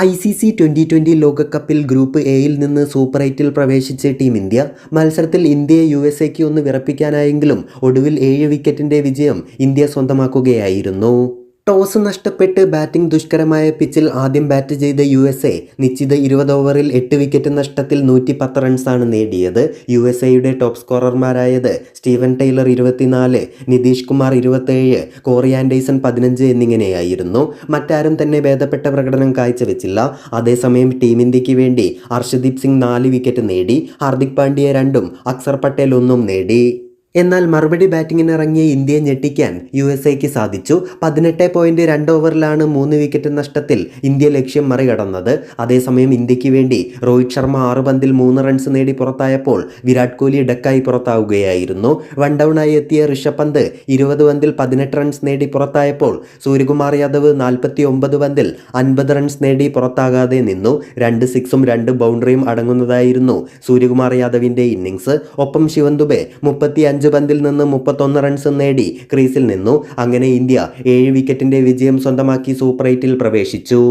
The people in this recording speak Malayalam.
I C C twenty twenty ലോകകപ്പിൽ ഗ്രൂപ്പ് എയിൽ നിന്ന് സൂപ്പർ എയ്റ്റിൽ പ്രവേശിച്ച ടീം ഇന്ത്യ. മത്സരത്തിൽ ഇന്ത്യയെ യു എസ് എക്ക് ഒന്ന് വിറപ്പിക്കാനായെങ്കിലും ഒടുവിൽ ഏഴ് വിക്കറ്റിന്റെ വിജയം ഇന്ത്യ സ്വന്തമാക്കുകയായിരുന്നു. ടോസ് നഷ്ടപ്പെട്ട് ബാറ്റിംഗ് ദുഷ്കരമായ പിച്ചിൽ ആദ്യം ബാറ്റ് ചെയ്ത യു എസ് എ നിശ്ചിത ഇരുപത് ഓവറിൽ എട്ട് വിക്കറ്റ് നഷ്ടത്തിൽ നൂറ്റി പത്ത് റൺസാണ് നേടിയത്. യു എസ് എയുടെ ടോപ്പ് സ്കോറർമാരായത് സ്റ്റീവൻ ടൈലർ ഇരുപത്തിനാല് നിതീഷ് കുമാർ ഇരുപത്തേഴ് കോറി ആൻഡേഴ്സൺ പതിനഞ്ച് എന്നിങ്ങനെയായിരുന്നു. മറ്റാരും തന്നെ ഭേദപ്പെട്ട പ്രകടനം കാഴ്ചവെച്ചില്ല. അതേസമയം ടീം ഇന്ത്യയ്ക്ക് വേണ്ടി അർഷദീപ് സിംഗ് നാല് വിക്കറ്റ് നേടി ഹാർദിക് പാണ്ഡ്യ രണ്ടും അക്സർ പട്ടേൽ ഒന്നും നേടി. എന്നാൽ മറുപടി ബാറ്റിങ്ങിനിറങ്ങിയ ഇന്ത്യയെ ഞെട്ടിക്കാൻ യു എസ് എക്ക് സാധിച്ചു. പതിനെട്ട് പോയിന്റ് രണ്ട് ഓവറിലാണ് മൂന്ന് വിക്കറ്റ് നഷ്ടത്തിൽ ഇന്ത്യ ലക്ഷ്യം മറികടന്നത്. അതേസമയം ഇന്ത്യയ്ക്ക് വേണ്ടി രോഹിത് ശർമ്മ ആറ് പന്തിൽ മൂന്ന് റൺസ് നേടി പുറത്തായപ്പോൾ വിരാട് കോഹ്ലി ഡക്കായി പുറത്താവുകയായിരുന്നു. വൺ ഡൗണായി എത്തിയ ഋഷഭ് പന്ത് ഇരുപത് പന്തിൽ പതിനെട്ട് റൺസ് നേടി പുറത്തായപ്പോൾ സൂര്യകുമാർ യാദവ് നാൽപ്പത്തി ഒമ്പത് പന്തിൽ അൻപത് റൺസ് നേടി പുറത്താകാതെ നിന്നു. രണ്ട് സിക്സും രണ്ട് ബൗണ്ടറിയും അടങ്ങുന്നതായിരുന്നു സൂര്യകുമാർ യാദവിന്റെ ഇന്നിങ്സ് ഒപ്പം ശിവൻ ദുബെ മുപ്പത്തി അഞ്ച് പന്തിൽ നിന്ന് മുപ്പത്തൊന്ന് റൺസ് നേടി ക്രീസിൽ നിന്നു. അങ്ങനെ ഇന്ത്യ ഏഴ് വിക്കറ്റിന്റെ വിജയം സ്വന്തമാക്കി സൂപ്പർ എയ്റ്റിൽ പ്രവേശിച്ചു.